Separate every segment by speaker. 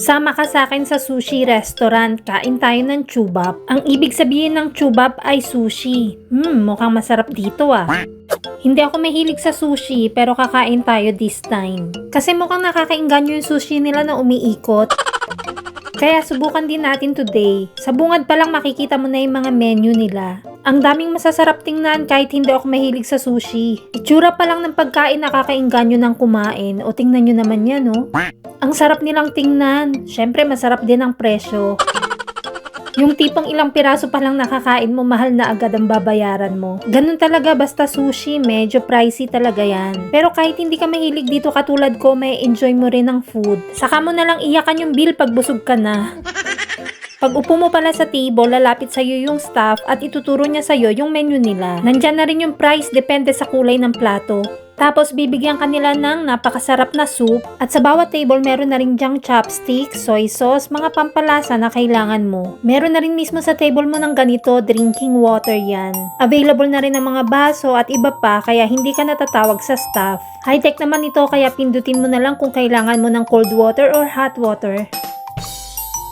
Speaker 1: Sama ka sa akin sa sushi restaurant. Kain tayo ng chubap. Ang ibig sabihin ng chubap ay sushi. Hmm, mukhang masarap dito ah. Hindi ako mahilig sa sushi pero kakain tayo this time. Kasi mukhang nakakainganyo yung sushi nila na umiikot. Kaya subukan din natin today. Sa bungad pa lang makikita mo na yung mga menu nila. Ang daming masasarap tingnan kahit hindi ako mahilig sa sushi. Itsura pa lang ng pagkain nakakainganyo ng kumain. O tingnan nyo naman yan, no? Ang sarap nilang tingnan. Syempre, masarap din ang presyo. Yung tipong ilang piraso pa lang nakakain mo, mahal na agad ang babayaran mo. Ganun talaga, basta sushi, medyo pricey talaga yan. Pero kahit hindi ka mahilig dito katulad ko, may enjoy mo rin ang food. Saka mo na lang iyakan yung bill pag busog ka na. Pag upo mo pala sa table, lalapit sa'yo yung staff at ituturo niya sa'yo yung menu nila. Nandyan na rin yung price, depende sa kulay ng plato. Tapos bibigyan ka nila ng napakasarap na soup at sa bawat table meron na rin dyang chopstick, soy sauce, mga pampalasa na kailangan mo. Meron na rin mismo sa table mo ng ganito, drinking water yan. Available na rin ang mga baso at iba pa kaya hindi ka natatawag sa staff. High-tech naman ito kaya pindutin mo na lang kung kailangan mo ng cold water or hot water.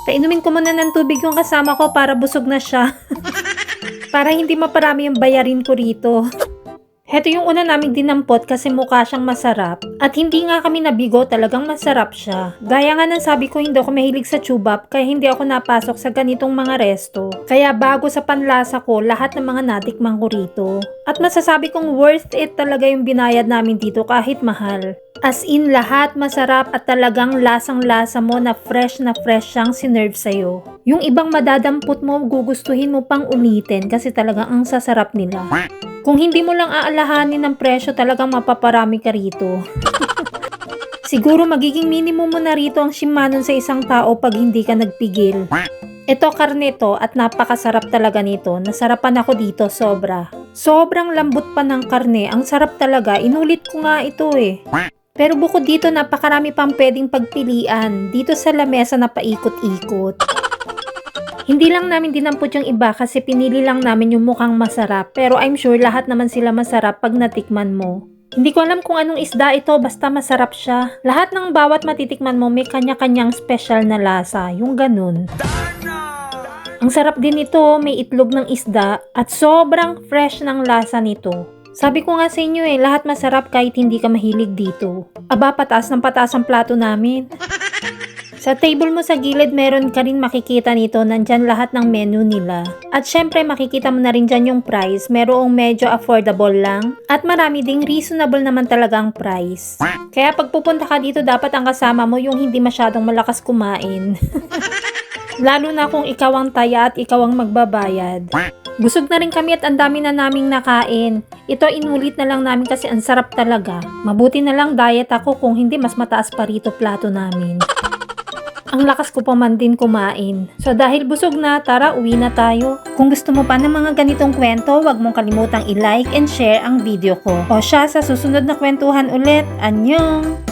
Speaker 1: Painumin ko muna ng tubig yung kasama ko para busog na siya. para hindi maparami yung bayarin ko rito. Heto yung una naming dinampot kasi mukha siyang masarap. At hindi nga kami nabigo, talagang masarap siya. Gaya nga ng sabi ko, hindi ako mahilig sa chubap, kaya hindi ako napasok sa ganitong mga resto. Kaya bago sa panlasa ko, lahat ng mga natikman ko rito. At masasabi kong worth it talaga yung binayad namin dito kahit mahal. As in, lahat masarap at talagang lasang-lasa mo na fresh na fresh siyang sinerve sa'yo. Yung ibang madadampot mo, gugustuhin mo pang ulitin kasi talagang ang sasarap nila. Kung hindi mo lang aalahanin ng presyo, talagang mapaparami ka rito. Siguro magiging minimum mo na rito ang shimanon sa isang tao pag hindi ka nagpigil. Ito karne to at napakasarap talaga nito. Nasarapan ako dito sobra. Sobrang lambot pa ng karne. Ang sarap talaga. Inulit ko nga ito eh. Pero bukod dito, napakarami pang pwedeng pagpilian dito sa lamesa na paikot-ikot. Hindi lang namin dinampot yung iba kasi pinili lang namin yung mukhang masarap. Pero I'm sure lahat naman sila masarap pag natikman mo. Hindi ko alam kung anong isda ito, basta masarap siya. Lahat ng bawat matitikman mo may kanya-kanyang special na lasa, yung ganun. Ang sarap din ito, may itlog ng isda at sobrang fresh ng lasa nito. Sabi ko nga sa inyo eh, lahat masarap kahit hindi ka mahilig dito. Aba, pataas ng pataas ang plato namin. Sa table mo sa gilid, meron ka rin makikita nito, nandyan lahat ng menu nila. At syempre, makikita mo na rin dyan yung price, merong medyo affordable lang. At marami ding reasonable naman talaga ang price. Kaya pag pupunta ka dito, dapat ang kasama mo yung hindi masyadong malakas kumain. Lalo na kung ikaw ang taya at ikaw ang magbabayad. Busog na rin kami at ang dami na naming nakain. Ito inulit na lang namin kasi ang sarap talaga. Mabuti na lang diet ako kung hindi mas mataas pa rito plato namin. Ang lakas ko pa man din kumain. So dahil busog na, tara uwi na tayo. Kung gusto mo pa ng mga ganitong kwento, wag mong kalimutang i-like and share ang video ko. O siya sa susunod na kwentuhan ulit. Anyong!